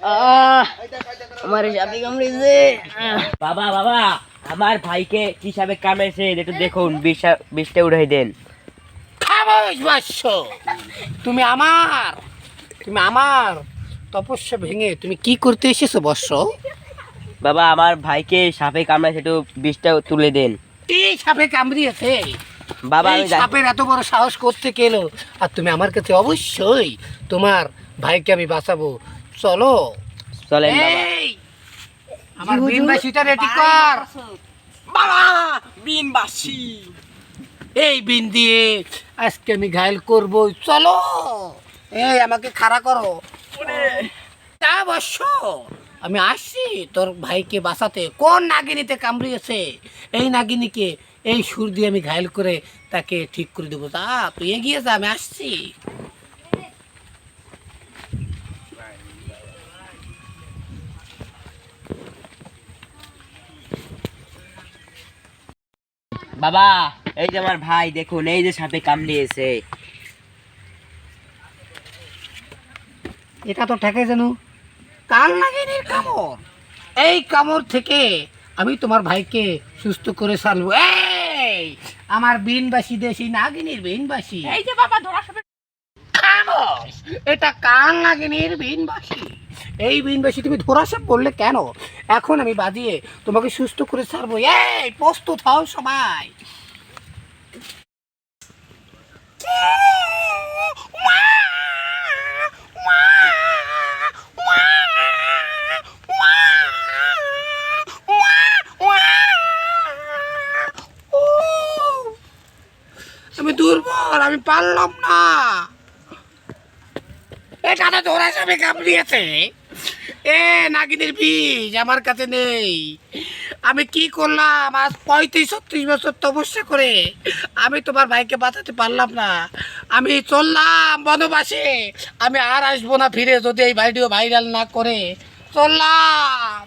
আহ আমার সাপে কামড়েছে। বাবা বাবা আমার ভাইকে কি সাবে কামেছে একটু দেখুন বিষা বিষটা উড়াই দেন। বাস্য। তুমি আমার তুমি আমার তপস্যা ভেঙে তুমি কি করতে এসেছ বর্ষ বাবা আমার ভাইকে সাপে কামড়াইছে একটু বিষটা তুলে দেন। এই সাপে কামড়িয়েছে? বাবা আমি জানি- সাপের এত বড় সাহস করতে গেলো আর তুমি আমার কাছে অবশ্যই তোমার ভাইকে আমি বাঁচাবো। চলো। চলেন এই আমার বিনবাসীটা রেডি কর। বাবা বিনবাসী। এই বিন দিয়ে আজকে আমি ঘায়ল করব চলো। এই আমাকে খাড়া করো। তা অবশ্য আমি আসছি তোর ভাইকে বাঁচাতে। কোন নাগিনীতে কামড়িয়েছে? এই নাগিনীকে এই সুর দিয়ে আমি ঘায়ল করে তাকে ঠিক করে দেবো। তা তুই এগিয়ে যা আমি আসছি। বাবা এই যে আমার ভাই দেখুন এই যে সাপে কামড়িয়েছে। এটা তো ঠেকে যেন। কাল নাগিনীর কামড়। এই কামড় থেকে আমি তোমার ভাইকে সুস্থ করে ছাড়বো। এই আমার বিনবাসী দেশি নাগিনীর বিনবাসী। এই যে বাবা ধরা সাপে খামোশ এটা কাল নাগিনীর বিনবাসী। এই বিনবাসী তুমি ধরা ধরাসাপ বললে কেন? এখন আমি বাদিয়ে তোমাকে সুস্থ করে ছাড়বো। এই প্রস্তুত হও সবাই। আমি দুর্বল আমি পারলাম না। এটা তো ধরা যাবে কামড়িয়েছে। এ, নাগিনের বীজ আমার কাছে নেই। আমি কি করলাম? আজ পঁয়ত্রিশ, ছত্রিশ বছর তপস্যা করে আমি তোমার ভাইকে বাঁচাতে পারলাম না। আমি চললাম বনবাসে। আমি আর আসব না ফিরে যদি এই ভাইডিও ভাইরাল না করে। চললাম।